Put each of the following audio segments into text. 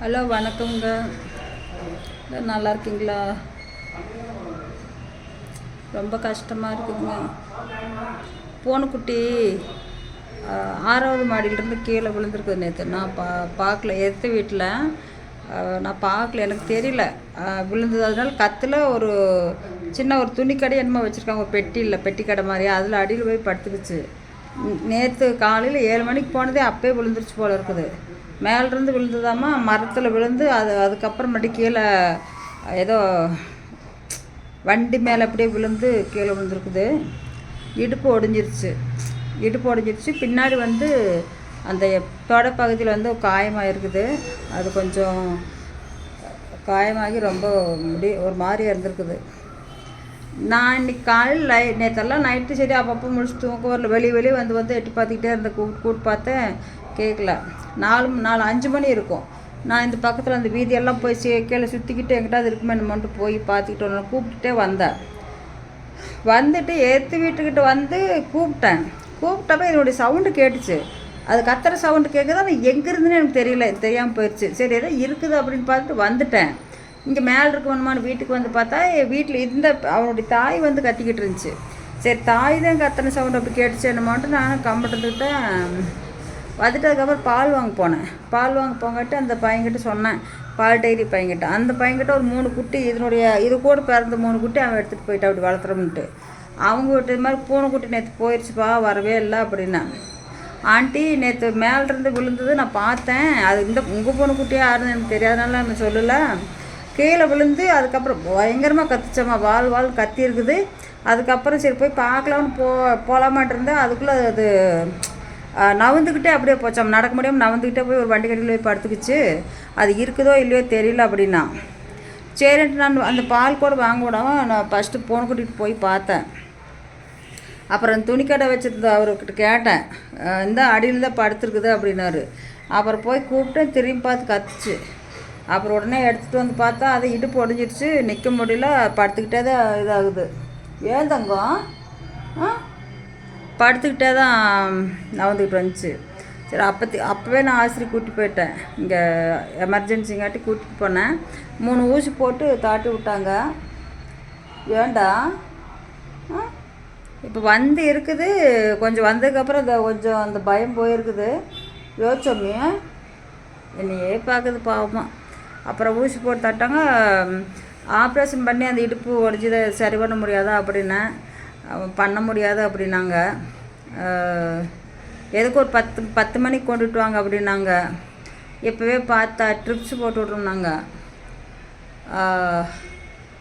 Hello வணக்கங்க நல்லா இருக்கீங்களா? ரொம்ப கஷ்டமாக இருக்குதுங்க. பூனைக்குட்டி ஆறாவது மாடியிலேருந்து கீழே விழுந்திருக்குது நேற்று நான் பா பார்க்கல எடுத்து வீட்டில். நான் பார்க்கல எனக்கு தெரியல. விழுந்தது. அதனால கத்தில் ஒரு சின்ன ஒரு துணி கடை என்னமோ வச்சுருக்காங்க. ஒரு பெட்டி இல்லை பெட்டி கடை மாதிரி. அதில் அடியில் போய் படுத்துக்குச்சு. நேற்று காலையில் ஏழு மணிக்கு போனதே அப்போயே விழுந்துருச்சு போல இருக்குது. மேலேருந்து விழுந்ததாம்மா மரத்தில் விழுந்து அது அதுக்கப்புறமேட்டு கீழே ஏதோ வண்டி மேலே அப்படியே விழுந்து கீழே விழுந்துருக்குது. இடுப்பு ஒடிஞ்சிருச்சு. இடுப்பு ஒடிஞ்சிருச்சு. பின்னாடி வந்து அந்த தொட பகுதியில் வந்து காயமாக இருக்குது அது கொஞ்சம் காயமாகி ரொம்ப முடி ஒரு மாதிரி இருந்திருக்குது. நான் இன்னைக்கு காலையில் நை நேற்றெல்லாம் நைட்டு சரி அப்பப்போ முடிச்சு தூங்க வரல. வெளியே வெளியே வந்து வந்து எட்டி பார்த்துக்கிட்டே இருந்தேன். கூப்பிட்டு கூப்பிட்டு பார்த்தேன். கேட்கல நாலு நாலு அஞ்சு மணி இருக்கும். நான் இந்த பக்கத்தில் அந்த வீதியெல்லாம் போய் சே கீழே சுற்றிக்கிட்டு எங்கிட்டாவது இருக்குமே மட்டும் போய் பார்த்துக்கிட்டு ஒன்று கூப்பிட்டுட்டே வந்தேன். வந்துட்டு ஏற்று வீட்டுக்கிட்ட வந்து கூப்பிட்டேன். கூப்பிட்டப்ப இதனுடைய சவுண்டு கேட்டுச்சு. அது கத்துற சவுண்டு கேட்குது ஆனால் எங்கேருந்துன்னு எனக்கு தெரியல தெரியாமல் போயிடுச்சு சரி ஏதோ இருக்குது அப்படின்னு பார்த்துட்டு வந்துட்டேன். இங்கே மேலே இருக்கணுமான்னு வீட்டுக்கு வந்து பார்த்தா வீட்டில் இந்த அவனுடைய தாய் வந்து கத்திக்கிட்டு இருந்துச்சு. சரி தாய் தான் கத்துன சவுண்டு அப்படி கேட்டுச்சு என்னமான்ட்டு நானும் கம்ப்யூட்டர்கிட்ட அதுக்கப்புறம் பால் வாங்க போனேன். பால் வாங்க போங்கட்டு அந்த பையன்கிட்ட சொன்னேன். பால் டைரி பையன்கிட்ட. அந்த பையன்கிட்ட ஒரு மூணு குட்டி இதனுடைய இது கூட பிறந்த மூணு குட்டி அவன் எடுத்துகிட்டு போயிட்டான் அப்படி வளர்த்துறோம்ட்டு அவங்க விட்டு இது மாதிரி பூனைக்குட்டி நேற்று போயிடுச்சுப்பா வரவே இல்லை அப்படின்னா. ஆண்டி நேற்று மேலேருந்து விழுந்தது நான் பார்த்தேன். அது இந்த உங்கள் பூனைக்குட்டியாக யாருன்னு எனக்கு தெரியாதனால நான் சொல்லலை. கீழே விழுந்து அதுக்கப்புறம் பயங்கரமாக கத்துச்சம்மா. வால் வால் கத்தி இருக்குது. அதுக்கப்புறம் சரி போய் பார்க்கலாம்னு போ போகலாமான் இருந்தேன். அதுக்குள்ளே அது நவுந்துக்கிட்டே அப்படியே போச்சோம் நடக்க முடியாமல் நவுந்துக்கிட்டே போய் ஒரு வண்டி கடையில் போய் படுத்துக்கிச்சு. அது இருக்குதோ இல்லையோ தெரியல அப்படின்னா. சரின்ட்டு நான் அந்த பால் கூட வாங்க விடாம நான் ஃபஸ்ட்டு போன் கூட்டிகிட்டு போய் பார்த்தேன். அப்புறம் துணிக்கடை வச்சிருந்த அவர்கிட்ட கேட்டேன். இந்த அடியில் தான் படுத்துருக்குது அப்படின்னாரு. அப்புறம் போய் கூப்பிட்டேன் திரும்பி பார்த்து கத்துச்சு. அப்புறம் உடனே எடுத்துகிட்டு வந்து பார்த்தா அது இடுப்பு உடஞ்சிடுச்சு நிற்க முடியல. படுத்துக்கிட்டே தான் இதாகுது. ஏன் தங்கம்? படுத்துக்கிட்டே தான் நவந்துக்கிட்டு வந்துச்சு. சரி அப்பத்தி அப்போவே நான் ஆசிரியர் கூட்டி போயிட்டேன். இங்கே எமர்ஜென்சிங்காட்டி கூட்டிகிட்டு போனேன். மூணு ஊசி போட்டு தாட்டி விட்டாங்க. ஏண்டா? ஆ? இப்போ வந்து இருக்குது. கொஞ்சம் வந்ததுக்கப்புறம் இந்த கொஞ்சம் அந்த பயம் போயிருக்குது. யோசிச்சோமே? என்னையே பார்க்குது பாவமாக அப்புறம் ஊசி போட்டு தட்டாங்க ஆப்ரேஷன் பண்ணி அந்த இடுப்பு உடஞ்சி சரி பண்ண முடியாதா அப்படின்னேன். பண்ண முடியாது அப்படின்னாங்க. எதுக்கு ஒரு பத்து பத்து மணிக்கு கொண்டுட்டு வாங்க அப்படின்னாங்க. இப்போவே பார்த்தா ட்ரிப்ஸ் போட்டு விட்ருந்தாங்க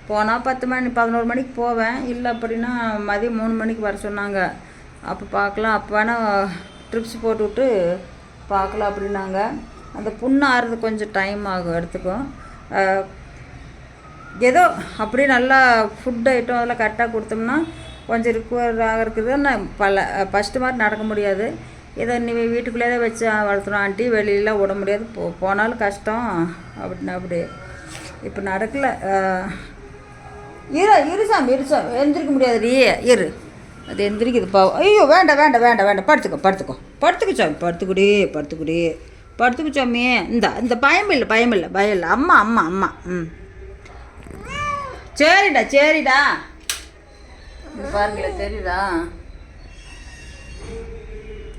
போனால் பத்து மணி பதினோரு மணிக்கு போவேன். இல்லை அப்படின்னா மதியம் மூணு மணிக்கு வர சொன்னாங்க. அப்போ பார்க்கலாம். அப்போ வேணால் ட்ரிப்ஸ் போட்டுவிட்டு பார்க்கலாம் அப்படின்னாங்க. அந்த புண்ணு ஆறுறது கொஞ்சம் டைம் ஆகும் எடுத்துக்கும். ஏதோ அப்படியே நல்லா ஃபுட் ஐட்டம் அதெல்லாம் கரெக்டாக கொடுத்தோம்னா கொஞ்சம் ரிக்கவர் இருக்குது. நான் பல ஃபஸ்ட்டு மாதிரி நடக்க முடியாது. இதை நீ வீட்டுக்குள்ளேயே வச்சு வளர்த்துறோம். ஆண்டி வெளியிலாம் விட முடியாது. போ போனாலும் கஷ்டம். அப்படின்னா அப்படி. இப்போ நடக்கலை. இரு இரு சாமி இரு சாமி. எந்திரிக்க முடியாது. இரு. அது எந்திரிக்குது பாவம். ஐயோ வேண்டாம் வேண்டாம் வேண்டாம் வேண்டாம். படுத்துக்கோ படுத்துக்கோ. படுத்துக்கு சாமி. படுத்துக்குடி படுத்துக்குடி. படுத்துக்கு சாமி. இந்த இந்த பயம் இல்லை பயம் இல்லை பயம் இல்லை. அம்மா அம்மா அம்மா. ம். சரிடா சரிடா. பாருங்களேன் தெரியுதா?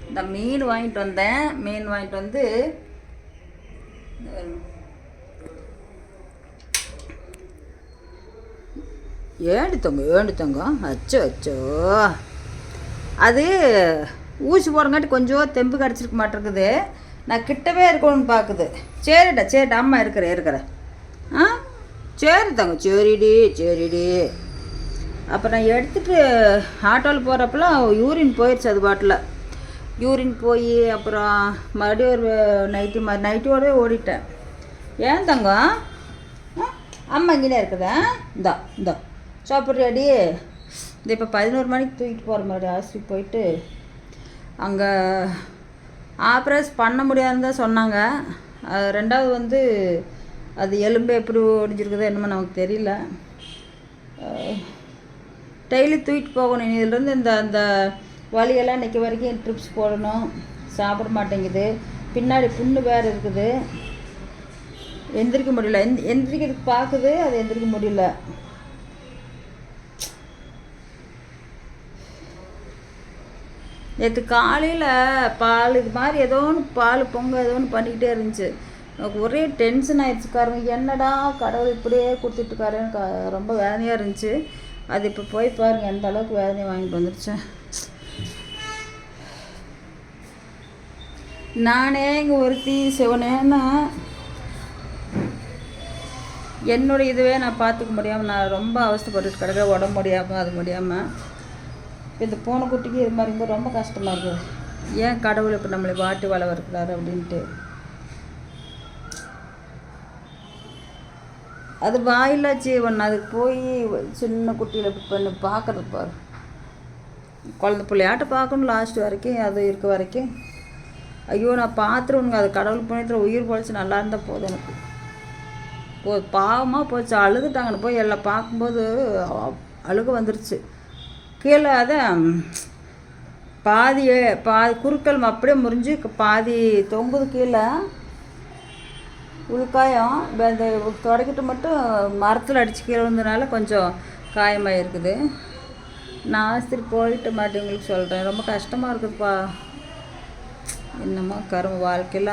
இந்த மீன் வாங்கிட்டு வந்தேன். மீன் வாங்கிட்டு வந்து ஏண்டு தங்க ஏண்டு தங்கம் அச்சோ அச்சோ. அது ஊசி போடுறங்காட்டி கொஞ்சம் தெம்பு கிடச்சிருக்க மாட்டேங்குது நான் கிட்டவே இருக்கணும்னு பார்க்குது சரிடா சரிடா அம்மா இருக்கிற இருக்கிற. ஆ? சரி தங்க சரிடி சரிடி. அப்போ நான் எடுத்துகிட்டு ஆட்டோவில் போகிறப்பெல்லாம் யூரின் போயிடுச்சு அது பாட்டில். யூரின் போய் அப்புறம் மறுபடியும் ஒரு நைட்டு ம நைட்டோடவே ஓடிட்டேன். ஏன் தங்கம்? ஆ? அம்மா இங்கே இருக்குதா இந்தா இந்தா. சாப்பிட்றியாடி இந்த இப்போ பதினோரு மணிக்கு தூக்கிட்டு போகிற மாதிரி ஆஸ்பத்திரி போயிட்டு. அங்கே ஆப்ரேஸ் பண்ண முடியாதுன்னு தான் சொன்னாங்க. அது ரெண்டாவது வந்து அது எலும்பு எப்படி ஒடிஞ்சிருக்குதோ என்னமோ நமக்கு தெரியல. டெய்லி தூக்கிட்டு போகணும். இனி இந்த அந்த வலியெல்லாம் இன்றைக்கி வரைக்கும் ட்ரிப்ஸ் போடணும். சாப்பிட மாட்டேங்குது. பின்னாடி புண்ணு வேறு இருக்குது. எந்திரிக்க முடியல. எந் எந்திரிக்கிறதுக்கு பார்க்குது அது எந்திரிக்க முடியல. நேற்று காலையில் பால் இது மாதிரி ஏதோ ஒன்று பால் பொங்க ஏதோ ஒன்று பண்ணிக்கிட்டே இருந்துச்சு. எனக்கு ஒரே டென்ஷன் ஆயிடுச்சு. என்னடா கடவுள் இப்படியே கொடுத்துட்டுருக்காருன்னு ரொம்ப வேதனையாக இருந்துச்சு. அது இப்போ போய் பாருங்கள் எந்த அளவுக்கு வேதனை வாங்கிட்டு வந்துருச்சு. நானே இங்கே ஒருத்தி சிவனேன்னா என்னுடைய இதுவே நான் பார்த்துக்க முடியாமல் நான் ரொம்ப அவஸ்தப்பட்டு கிடக்க உடம்பு முடியாமல் அது முடியாமல் இந்த இந்த பூனைக்குட்டிக்கு இது மாதிரி ரொம்ப கஷ்டமாக இருக்குது ஏன் கடவுள் இப்போ நம்மளை வாட்டி வள அப்படின்ட்டு. அது வாயில்லா ஜீவன். அதுக்கு போய் சின்ன குட்டியில் இப்படி பண்ணி பார்க்குறது பாரு. குழந்த பிள்ளையாட்ட பார்க்கணும் லாஸ்ட் வரைக்கும் அது இருக்க வரைக்கும். ஐயோ நான் பார்த்துருவேனுங்க அது கடவுள் புண்ணியத்தில் உயிர் பொழைச்சி நல்லா இருந்தால் போதும் எனக்கு. போ பாவமாக போச்சு. அழுதுட்டாங்கன்னு போய் எல்லாம் பார்க்கும்போது அழுக வந்துருச்சு. கீழே அதான் பாதி பாதி குறுக்கல் அப்படியே முறிஞ்சு பாதி தொங்குது கீழே. உள்காயம் இப்போ அந்த தொடக்கிட்டு மட்டும் மரத்தில் அடித்து கீழே விழுந்தனால கொஞ்சம் காயமாக இருக்குது நான் ஆஸ்திரி போயிட்டு மாட்டேன் உங்களுக்கு சொல்கிறேன் ரொம்ப கஷ்டமாக இருக்குதுப்பா. என்னமோ கரும்பு வாழ்க்கையில்.